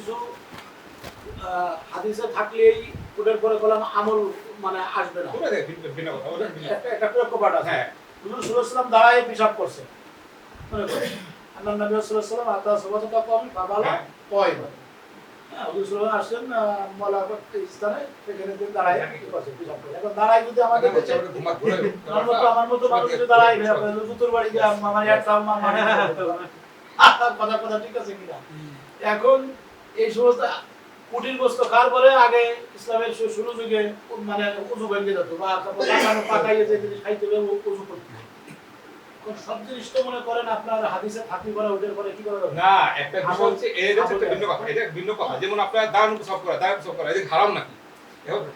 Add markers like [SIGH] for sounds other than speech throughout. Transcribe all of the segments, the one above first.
কিছু হাদিসে থাকলেই ওটার পরে আমল মানে আসবে না। একটা প্রেক্ষাপট আছে। হ্যাঁ, হুজুর দাঁড়ায় পেশাব করছে। মনে করেন আল্লাহ নবী আতা কম বাবালা হ্যাঁ। কয় হ্যাঁ হুজুর সাল্লাল্লাহু আলাইহি আসেন স্থানে সেখানে তিনি দাঁড়ায় করছে পেশাব করে এখন দাঁড়ায় যদি আমাদের দেশে ওটা ঘুমা- ঘুরে- আমার মতো আমার মতো মানুষ যদি দাঁড়ায় জুতুর বাড়ি গিয়ে আমার একটা [LAUGHS] কথা কথা ঠিক আছে কিনা? এখন এই সমস্ত কুটির বস্তু খাওয়ার পরে আগে ইসলামের শুরু যুগে মানে উজু ভেঙে যেত বা [COUGHS] পাকাইয়ে যে জিনিস খাইতে হবে করতে। সব জিনিস তো মনে করেন আপনার হাদিসে থাকলে পরে ওদের পরে কি করে না একটা বিষয় হচ্ছে এর একটা ভিন্ন কথা এটা ভিন্ন কথা। যেমন আপনার দাঁড়ানো সব করা দাঁড়ানো সব করা এটা হারাম নাকি?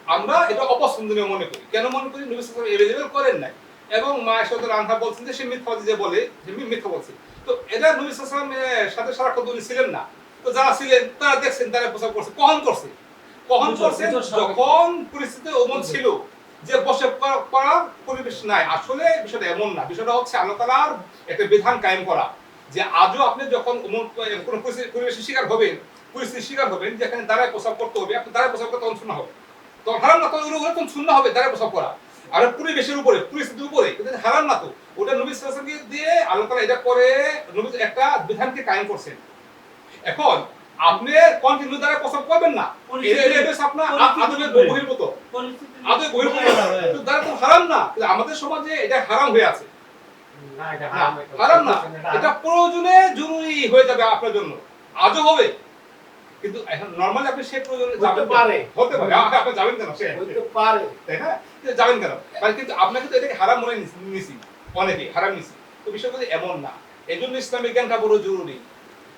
আমরা এটা অপছন্দনীয় মনে করি। কেন মনে করি? নবী করেন নাই। এবং মা সাথে রান্না বলছেন যে সে মিথ্যা যে বলে যে মি- মিথ্যা বলছে। তো এটা নবী সাল্লাল্লাহু সাথে সারাক্ষণ উনি ছিলেন না। তো যারা ছিলেন তারা দেখছেন তারা প্রচার করছে। কখন করছে? কখন করছে? যখন পরিস্থিতি ওমন ছিল যে বসে পড়ার পরিবেশ নাই আসলে বিষয়টা এমন না। বিষয়টা হচ্ছে আল্লাহ তাআলার একটা বিধান কায়েম করা। যে আজও আপনি যখন কোনো পরিবেশের শিকার হবেন পরিস্থিতির শিকার হবেন যেখানে দাঁড়ায় করতে হবে আপনি দাঁড়ায় প্রসাব করতে তখন শূন্য হবে। তখন হারাম না তখন ওগুলো তখন শূন্য হবে দাঁড়ায় করা। আর পরিবেশের উপরে পরিস্থিতির উপরে কিন্তু হারাম না তো। ওটা নবী দিয়ে আল্লাহ তাআলা এটা করে নবী একটা বিধানকে কায়েম করছেন। এখন আপনি কন্টিনিউ দ্বারা প্রসাব করবেন না। আপনার আদবের বহির্ভূত। আদবের বহির্ভূত। কিন্তু দ্বারা তো হারাম না। আমাদের সমাজে এটা হারাম হয়ে আছে। না এটা না, হারাম না। এটা প্রয়োজনে জরুরি হয়ে যাবে আপনার জন্য। আজও হবে। কিন্তু এখন নরমালি আপনি সে প্রয়োজনে হতে যাবেন কেন? পারে। হতে পারে। আপনি যাবেন কেন? সে হইতে পারে। তাই না? যাবেন কেন? মানে কিন্তু আপনাকে তো এটাকে হারাম মনে নিছি- অনেকে হারাম নিছি। তো বিষয় এমন না। এই জন্য ইসলামিক জ্ঞানটা বড় জরুরি।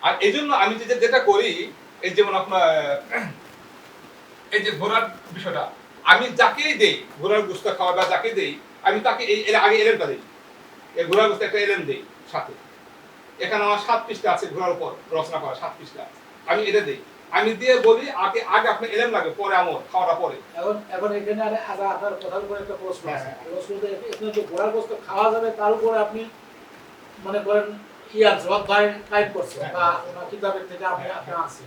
আর এই জন্য আমি যেটা করি এই যেমন আপনার এই যে ঘোরার বিষয়টা আমি যাকেই দেই ঘোরার গুস্তা খাওয়া বা যাকে দেই আমি তাকে এই আগে এলেনটা দিই। এই ঘোরার গুস্তা একটা এলেন দেই সাথে। এখানে আমার সাত পৃষ্ঠা আছে ঘোরার উপর রচনা করা সাত পৃষ্ঠা। আমি এটা দিই। আমি দিয়ে বলি আগে আগে আপনার এলেন লাগে পরে আমল খাওয়াটা পরে। এখন এখন এখানে আরে আগে আপনার কথার উপরে একটা প্রশ্ন আছে। হ্যাঁ। প্রশ্নতে এখানে যে ঘোড়ার গোস্ত খাওয়া যাবে তার উপরে আপনি মনে করেন কি আছে অধ্যায় টাইপ করছেন হ্যাঁ। বা কিতাবের থেকে আপনি আপনি আনছেন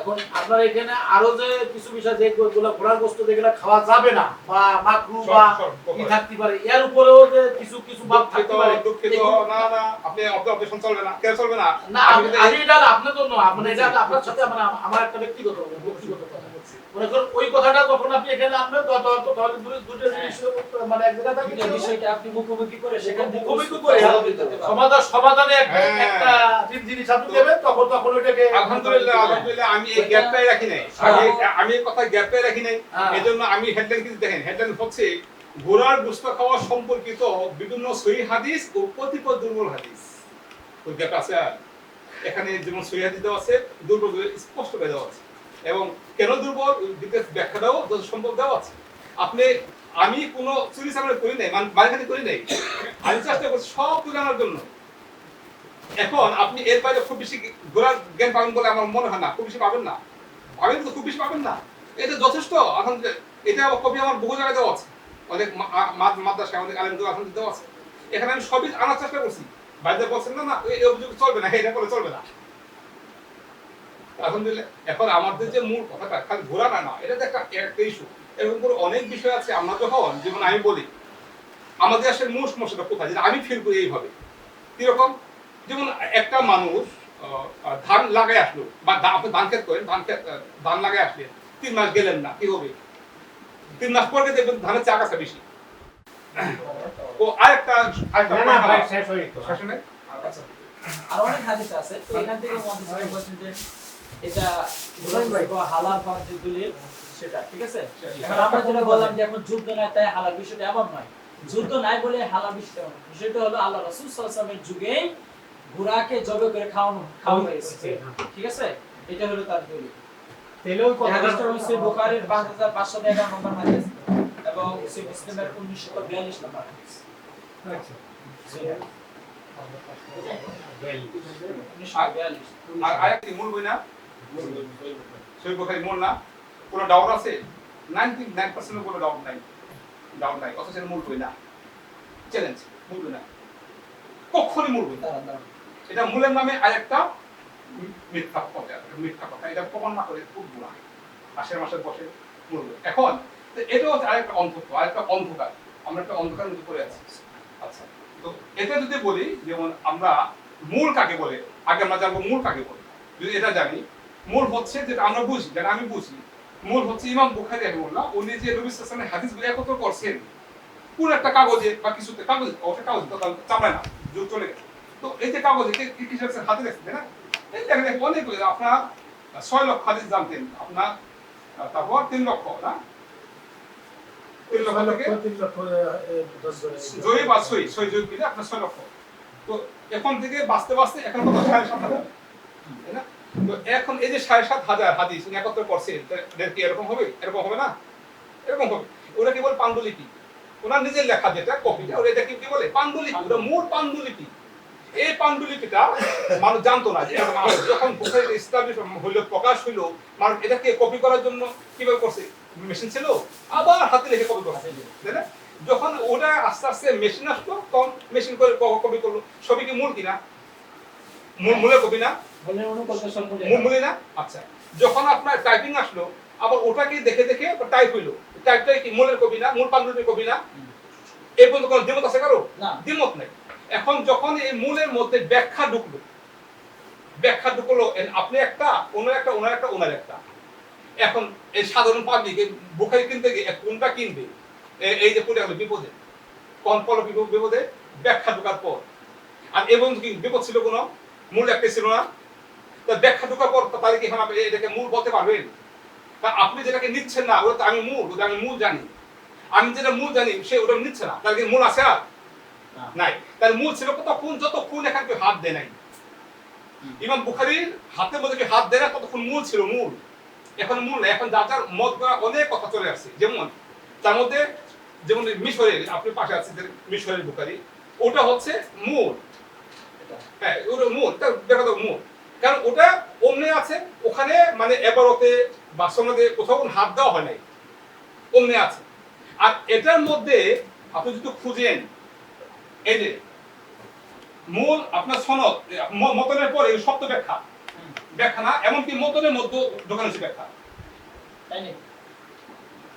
এখন আপনার এখানে আরও যে কিছু বিষয় যেগুলো ঘোড়ার গোস্ত যেগুলো খাওয়া যাবে না বা মাকরু বা কি থাকতে পারে এর উপরেও যে কিছু কিছু ভাব থাকতে পারে। দুঃখিত না না আপনি অপারেশন চলবে না কেন চলবে না। না আমি আমি কিন্তু আমি এটা আপনার জন্য এটা আপনার সাথে আমার আমার একটা ব্যক্তিগত ব্যক্তিগত কথা মনে করুন ওই কথাটা যখন আপনি এখানে আনবেন তখন তখন- তাহলে দুটো- দুটো জিনিস মানে এক জায়গায় থাকবে বিষয়টা আপনি মুখোমুখি করে সেখান মুখোমুখি করে সমাধান সমাধানে একটা হ্যাঁ। জিনিস- জিনিস আপনি দেবেন তখন তখন ওইটাকে আলহামদুলিল্লাহ আলহামদুলিল্লাহ আমি এই গ্যাপটাই রাখি নাই। আমি আমি কথা গ্যাপটাই রাখি নাই। হ্যাঁ। এজন্য আমি হেডলাইন দেখেন। হেডলাইন হচ্ছে ঘোড়ার গোস্ত খাওয়া সম্পর্কিত বিভিন্ন সহি হাদিস ও কতিপয় দুর্বল হাদিস। ওই গ্যাপ আছে আর। এখানে যেমন সহি হাদিস দেওয়া আছে দুর্বল স্পষ্ট করে দেওয়া আছে। এবং কেন দুর্বল? দিকে ব্যাখ্যাটাও যত সম্ভব দেওয়া আছে। আপনি আমি কোনো চুরি চামারি করি নাই মানে করি নাই। আমি চেষ্টা করছি সব তুলে আনার জন্য। এখন আপনি এর বাইরে খুব বেশি ঘোরার জ্ঞান পাবেন বলে আমার মনে হয় না। খুব বেশি পাবেন না। পাবেন তো খুব বেশি পাবেন না। এটা যথেষ্ট, আলহামদুলিল্লাহ। এটা কপি আমার বহু জায়গায় দেওয়া আছে। অনেক মা- আ- মা- মাদ্রাসায় অনেক আলেম আলহামদুলিল্লাহ দেওয়া আছে। এখানে আমি সবই আনার চেষ্টা করছি। বাইরে বলছেন, না না, এই অভিযোগ চলবে না। এটা করে চলবে না। আলহামদুলিল্লাহ, এখন আমাদের যে মূল কথাটা, খালি ঘোরা না না এটা একটা একটা ইস্যু এরকম করে অনেক বিষয় আছে। আমরা যখন, যেমন আমি বলি, আমাদের আসলে মূল সমস্যাটা কোথায়? যেটা আমি ফিল করি এইভাবে। কীরকম? যেমন একটা মানুষ ধান লাগাই আসলো বা আপনি ধান ক্ষেত করেন ধান ক্ষেত ধান লাগাই আসলেন তিন মাস গেলেন না কি হবে? তিন মাস পরে দেখবেন ধানের চাক আছে বেশি। ও আরেকটা আরেকটা না, না, point ভাই, আমার- শেষ গেছে। শাসনে? আর অনেক হাদিস আছে তো এখান থেকে বলছেন যে এটা হালাল বা দলিল সেটা ঠিক আছে? এখন আমরা যেটা বললাম যে এখন যুদ্ধ নাই তাই হালাল বিষয়টা এমন নয়। যুদ্ধ নাই বলে হালাল বিষয়টা বিষয়টা হলো আল্লাহ রাসূল সাল্লাল্লাহু আলাইহি ওয়াসাল্লামের যুগে ঘোড়াকে জবে করে খাওয়ানো খাওয়া হয়েছে। ঠিক আছে? এটা হলো তার দলিল। ওই এই হচ্ছে বুখারীর 5511 নম্বর হাদিস এবং সহিহ মুসলিমের 1942 নম্বর হাদিস। আচ্ছা। আর আরেকটি মূল বই না? সই বোখারি মূল না? কোনো ডাউট আছে? নাইনটি নাইন পার্সেন্ট কোনো ডাউট নাই। ডাউট নাই। অথচ মূল বই না। চ্যালেঞ্জ মূল বই না। কখনই মূল বই। না। এটা মূলের নামে আরেকটা মিথ্যা কথা মিথ্যা কথা। এটা প্রমাণ না করে খুব গুণা মাসের মাসে বসে মরবে এখন, তো এটা হচ্ছে আরেকটা অন্ধত্ব, আরেকটা অন্ধকার। আমরা একটা অন্ধকারের মধ্যে পড়ে আছি। আচ্ছা তো এটা যদি বলি, যেমন আমরা মূল কাকে বলে, আগে আমরা জানব মূল কাকে বলে। যদি এটা জানি, মূল হচ্ছে যেটা আমরা বুঝি, যেটা আমি বুঝি, মূল হচ্ছে ইমাম বুখারী রাহিমাহুল্লাহ, উনি যে নবী সাল্লাল্লাহু আলাইহি হাদিসগুলো একত্র করছেন, কোন একটা কাগজে বা কিছুতে, কাগজ ওটা কাগজ চামড়ায় না যুগ চলে গেছে তো এই যে কাগজে হাতে দেখছেন তাই না? এই দেখেন অনেক আপনার ছয় লক্ষ হাদিস জানতেন আপনার তারপর তিন লক্ষ না? তিন লক্ষ থেকে তিন লক্ষ এ, দশ জনের। জয়ী বা সই সই জয়ী মিলে আপনার ছয় লক্ষ। তো এখন থেকে বাঁচতে বাঁচতে এখন কত? সাড়ে সাত হাজার তাই না? তো এখন এই যে সাড়ে সাত হাজার হাদিস উনি একত্র করছেন কি এরকম হবে? এরকম হবে না? এরকম হবে। ওরা কি বলে পাণ্ডুলিপি। ওনার নিজের লেখা যেটা কপিটা ওরা এটা কি কি বলে? পাণ্ডুলিপি ওটা মূল পাণ্ডুলিপি। এই পাণ্ডুলিপিটা মানুষ জানতো না যে যখন বুখারী হইল প্রকাশ হইল মানুষ এটাকে কপি করার জন্য কীভাবে করছে? মেশিন ছিল আবার হাতে লিখে কপি তাই না? যখন ওটা আস্তে আস্তে মেশিন আসলো তখন মেশিন করে কপি করল। সবই কি মূল কিনা? মূল কপি না? মূল মূলে না? আচ্ছা। যখন আপনার টাইপিং আসলো আবার ওটাকে দেখে দেখে টাইপ হইল। টাইপটা কি মূলের কবি না? মূল পাণ্ডুলিপির কবি না? এই পর্যন্ত কোনো দ্বিমত আছে কারও? না। দ্বিমত নেই। এখন যখন এই মূলের মধ্যে ব্যাখ্যা ঢুকলো ব্যাখ্যা ঢুকলো আপনি একটা ওনার একটা ওনার একটা ওনার একটা। এখন এই সাধারণ পাবলিক বুখারি কিনতে গিয়ে কোনটা কিনবে? এই যে পড়ে গেল বিপদে? পল বিপ- বিপদে? ব্যাখ্যা ঢোকার পর। আর এবং কি, বিপদ ছিল কোনো? মূল একটা ছিল না? তা ব্যাখ্যা ঢোকার পর তাহলে কি এখন এটাকে মূল বলতে পারবেন? তা আপনি যেটাকে নিচ্ছেন না, ওটা আমি মূল, ওটা আমি মূল জানি। আমি যেটা মূল জানি, সে ওটা নিচ্ছে না। তাহলে কি মূল আছে আর। নাই। তাহলে মূল ছিল কতক্ষণ যতক্ষণ এখানে কেউ হাত দেয় নাই। ইমাম বুখারির হাতের মধ্যে কেউ হাত দেয় না ততক্ষণ মূল ছিল মূল। এখন মূল। এখন যার যার মত করা অনেক কথা চলে আসছে। যেমন তার মধ্যে যেমন মিশরের আপনি পাশে আছে যে মিশরের বুখারি ওটা হচ্ছে মূল। হ্যাঁ ওটা মূল। দেখা যাবে মূল। কারণ ওটা অমনে আছে ওখানে মানে এবারতে বা সনদে কোথাও কোনো হাত দেওয়া হয় নাই। অমনে আছে। আর এটার মধ্যে আপনি যদি খুঁজেন এই যে মূল আপনার সনদ মতনের পরে শব্দ ব্যাখ্যা। ব্যাখ্যা না এমনকি মতনের মধ্যে হচ্ছে ব্যাখ্যা।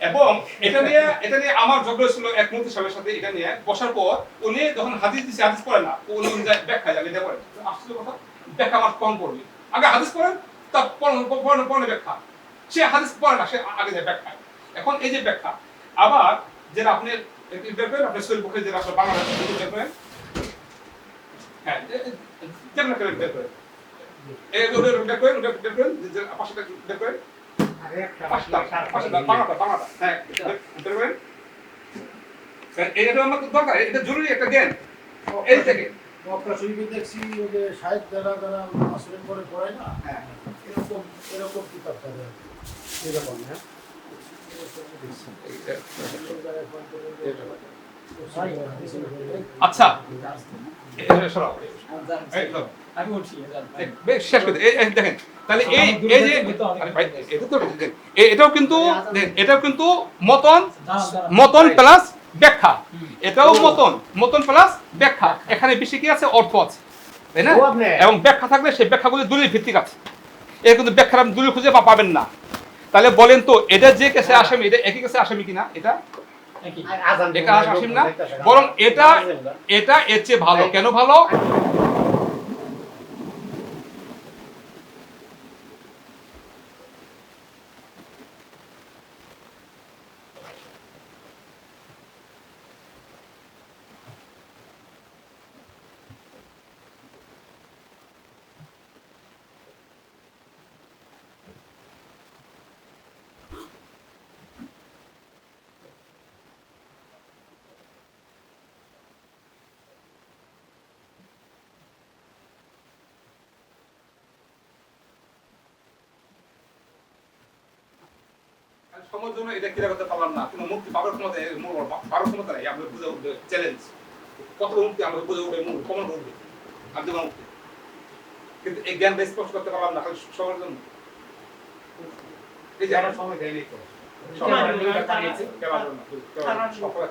এবং এটা নিয়ে এটা নিয়ে আমার ঝগড়া ছিল এক সাহেবের সাথে এটা নিয়ে বসার পর উনি যখন হাদিস দিচ্ছে হাদিস পড়ে না উনি ব্যাখ্যা যাবে এটা পড়ে। আশ্চর্য কথা ব্যাখ্যা আমার কম পড়বে। আগে হাদিস পড়েন তা পড়ানো পড়ানো ব্যাখ্যা। সে হাদিস পড়ে না সে আগে যায় ব্যাখ্যা এখন এই যে ব্যাখ্যা আবার যেটা আপনি একটু বের করেন আপনি সৈল পক্ষে যেটা আসলে বাংলা ভাষা বের করেন। হ্যাঁ যেমন একটা বের করেন। এই ওটা বের করেন ওটা বের করেন পাশেটা বের করেন। বাংলাটা বাংলাটা হ্যাঁ বের করেন। এটা আমার তো দরকার এটা জরুরি একটা জ্ঞান। এই থেকে। মক্কা শরীফে দেখছি ওই যে সাহেব যারা যারা আসলে করে পড়ায় না হ্যাঁ। এরকম এরকম কিতাব তাদের এরকম না আচ্ছা দেখেন তাহলে এই এই যে এটাও কিন্তু এটাও কিন্তু মতন। মতন প্লাস ব্যাখ্যা। এটাও মতন। মতন প্লাস ব্যাখ্যা। এখানে বেশি কি আছে? অর্থ আছে। তাই না? এবং ব্যাখ্যা থাকলে সেই ব্যাখ্যাগুলি দলিল ভিত্তিক আছে। এর কিন্তু ব্যাখ্যা আপনি দলিল খুঁজে পাবেন না। তাহলে বলেন তো এটা যে কেসে আসামি এটা একই কেসে আসামি কিনা? এটা? এটা আসিম না? বরং এটা এটা এর চেয়ে ভালো। কেন ভালো? সময়ের জন্য এটা ক্রিয়া করতে পারলাম না। কোনো মুক্তি পাওয়ার ক্ষমতা পাওয়ার ক্ষমতা নেই। আমরা বুঝে উঠবে চ্যালেঞ্জ কত মুক্তি আমরা বুঝে উঠবে মূল কমন উঠবে। আমি দেবো মুক্তি। কিন্তু এই জ্ঞান স্পষ্ট করতে পারলাম না খালি সবার জন্য। এই যে আমার সময় দেয়নি তো। সময়? সকলে